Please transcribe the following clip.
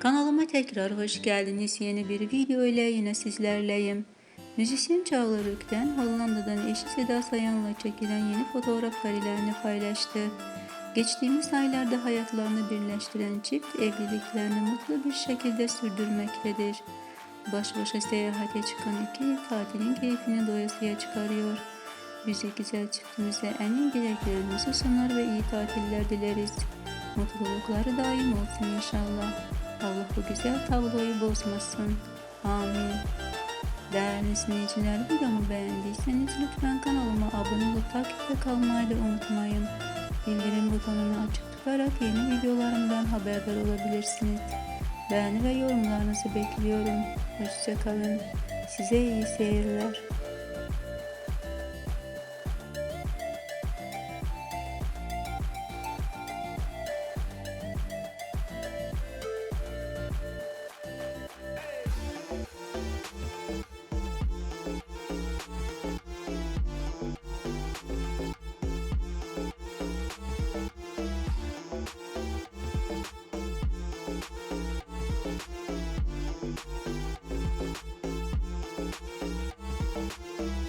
Kanalıma tekrar hoş geldiniz. Yeni bir video ile yine sizlerleyim. Müzisyen Çağlar Ökten, Hollanda'dan eşi Seda Sayan'la çekilen yeni fotoğraf karelerini paylaştı. Geçtiğimiz aylarda hayatlarını birleştiren çift evliliklerini mutlu bir şekilde sürdürmektedir. Baş başa seyahate çıkan iki tatilin keyfini doyasıya çıkarıyor. Biz de güzel çiftimize en iyi dileklerimizi sunar ve iyi tatiller dileriz. Mutlulukları daim olsun inşallah. Allah bu güzel tabloyu bozmasın. Amin. Değerli izleyiciler videomu beğendiyseniz lütfen kanalıma abone olup takipte kalmayı da unutmayın. Bildirim butonunu açık tutarak yeni videolarımdan haberdar olabilirsiniz. Beğeni ve yorumlarınızı bekliyorum. Hoşçakalın. Size iyi seyirler. you